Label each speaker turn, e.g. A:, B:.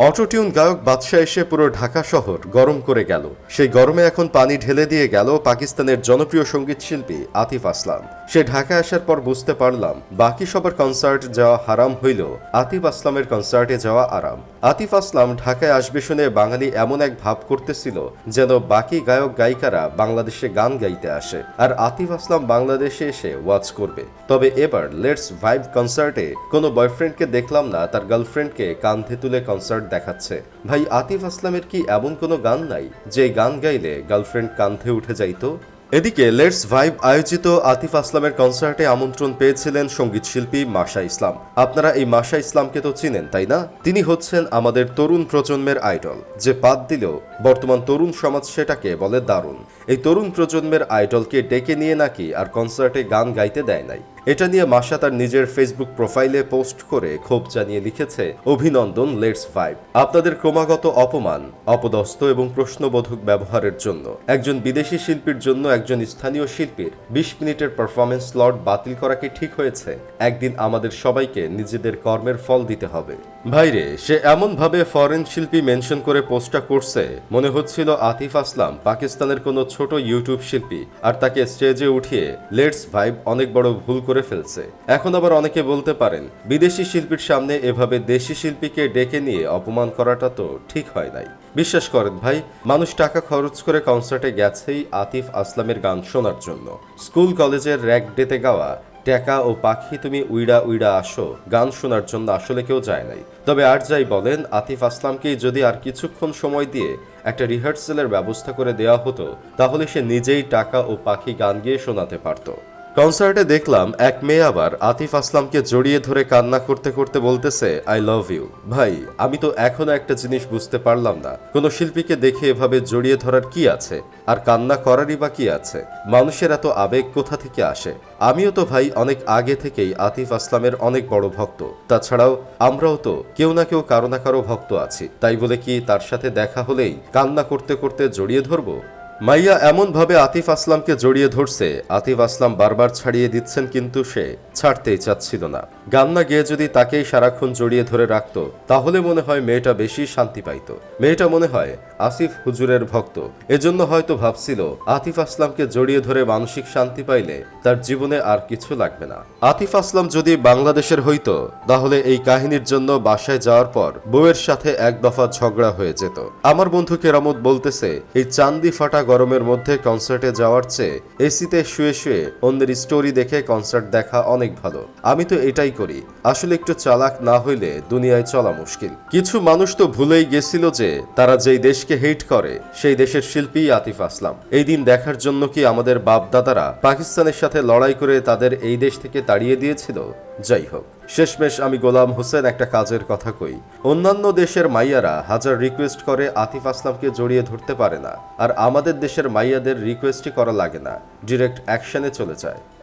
A: Autotune গায়ক বাদশাহ এসে পুরো ঢাকা শহর গরম করে গেল। সেই গরমে এখন পানি ঢেলে দিয়ে গেল পাকিস্তানের জনপ্রিয় সংগীত শিল্পী আতিফ আসলাম। সে ঢাকা আসার পর বুঝতে পারলাম, বাকি সবার কনসার্ট যাওয়া হারাম হইল আতিফ আসলামের কনসার্টে যাওয়া আরাম। আতিফ আসলাম ঢাকায় আসবে শুনে বাঙালি এমন এক ভাব করতেছিল যেন বাকি গায়ক গায়িকারা বাংলাদেশে গান গাইতে আসে আর আতিফ আসলাম বাংলাদেশে এসে ওয়াচ করবে। তবে এবার লেটস ভাইব কনসার্টে কোনো বয়ফ্রেন্ডকে দেখলাম না, তার গার্লফ্রেন্ডকে কাঁধে তুলে কনসার্ট দেখাচ্ছে। ভাই, আতিফ আসলামের কি এমন কোনো গান নাই যে গান গাইলে গার্লফ্রেন্ড কাঁধে উঠে যাইতো? এদিকে, লেটস ভাইব আয়োজিত আতিফ আসলামের কনসার্টে আমন্ত্রণ পেয়েছিলেন সংগীত শিল্পী মাশা ইসলাম। আপনারা এই মাশা ইসলামকে তো চিনেন, তাই না? তিনি হচ্ছেন আমাদের তরুণ প্রজন্মের আইডল। যে বাদ দিলেও বর্তমান তরুণ সমাজ সেটাকে বলে দারুণ। এই তরুণ প্রজন্মের আইডলকে ডেকে নিয়ে নাকি আর কনসার্টে গান গাইতে দেয় নাই? এটা নিয়ে মাসা তার নিজের ফেসবুক প্রোফাইলে পোস্ট করে ক্ষোভ জানিয়ে লিখেছে, অভিনন্দন লেটস ফাইভ আপনাদের ক্রমাগত অপমান, অপদস্থ এবং প্রশ্নবোধক ব্যবহারের জন্য। একজন বিদেশি শিল্পীর জন্য একজন স্থানীয় শিল্পীর বিশ মিনিটের পারফরমেন্স স্লট বাতিল করা কি ঠিক হয়েছে? একদিন আমাদের সবাইকে নিজেদের কর্মের ফল দিতে হবে। ভাইরে, সে এমন ভাবে ফরেন শিল্পী মেনশন করে পোস্টটা করছে, মনে হচ্ছিল আতিফ আসলাম পাকিস্তানের কোনো ছোট ইউটিউব শিল্পী, আর তাকে স্টেজে উঠিয়ে লেটস ভাইব অনেক বড় ভুল করে ফেলছে। এখন আবার অনেকে বলতে পারেন, বিদেশি শিল্পীর সামনে এভাবে দেশি শিল্পীকে ডেকে নিয়ে অপমান করাটা তো ঠিক হয় নাই। বিশ্বাস করেন ভাই, মানুষ টাকা খরচ করে কনসার্টে গেছেই আতিফ আসলামের গান শোনার জন্য। স্কুল, কলেজের র্যাক ডেতে গাওয়া টেকা ও পাখি তুমি উইড়া উইড়া আসো, গান শোনার জন্য আসলে কেউ যায় নাই। তবে আর যাই বলেন, আতিফ আসলামকে যদি আর কিছুক্ষণ সময় দিয়ে একটা রিহার্সেলের ব্যবস্থা করে দেওয়া হতো, তাহলে সে নিজেই টাকা ও পাখি গান গিয়ে শোনাতে পারতো। কনসার্টে দেখলাম এক মেয়ে আবার আতিফ আসলামকে জড়িয়ে ধরে কান্না করতে করতে বলতেছে আই লাভ ইউ ভাই, আমি তো এখনও একটা জিনিস বুঝতে পারলাম না। কোনো শিল্পীকে দেখে এভাবে জড়িয়ে ধরার কি আছে? আর কান্না করারই বা কি আছে? মানুষের এত আবেগ কোথা থেকে আসে? আমিও তো ভাই অনেক আগে থেকেই আতিফ আসলামের অনেক বড় ভক্ত। তাছাড়াও আমরাও তো কেউ না কেউ কারও না কারও ভক্ত আছি। তাই বলে কি তার সাথে দেখা হলেই কান্না করতে করতে জড়িয়ে ধরবো? মাইয়া এমনভাবে আতিফ আসলামকে জড়িয়ে ধরছে। আতিফ আসলাম বারবার ছাড়িয়ে দিচ্ছেন কিন্তু সে ছাড়তেই চাচ্ছিল না। গান না গেয়ে যদি তাকেই সারাক্ষণ জড়িয়ে ধরে রাখত, তাহলে মনে হয় মেয়েটা বেশি শান্তি পাইত। মেয়েটা মনে হয় আসিফ হুজুরের ভক্ত। এজন্য হয়তো ভাবছিল, আতিফ আসলামকে জড়িয়ে ধরে মানসিক শান্তি পাইলে তার জীবনে আর কিছু লাগবে না। আতিফ আসলাম যদি বাংলাদেশের হইতো, তাহলে এই কাহিনীর জন্য বাসায় যাওয়ার পর বউয়ের সাথে এক দফা ঝগড়া হয়ে যেত। আমার বন্ধু কেরামত বলতেছে, এই চান্দি ফাটা গরমের মধ্যে কনসার্টে যাওয়ার চেয়ে এসিতে শুয়ে শুয়ে অন্যের স্টোরি দেখে কনসার্ট দেখা অনেক ভালো। আমি তো এটাই করি, আসলে একটু চালাক না হইলে দুনিয়ায় চলা মুশকিল। কিছু মানুষ তো ভুলেই গেছিল যে, তারা যেই দেশকে হেট করে, সেই দেশের শিল্পী আতিফ আসলাম। এই দিন দেখার জন্য কি আমাদের বাপ দাদারা পাকিস্তানের সাথে লড়াই করে তাদের এই দেশ থেকে তাড়িয়ে দিয়েছিল? যাই হোক, শেষমেশ আমি গোলাম হোসেন একটা কাজের কথা কই। অন্যান্য দেশের মাইয়ারা হাজার রিকোয়েস্ট করে আতিফ আসলামকে জড়িয়ে ধরতে পারে না, আর আমাদের দেশের মাইয়াদের রিকোয়েস্টই করা লাগে না ডিরেক্ট অ্যাকশনে চলে যায়।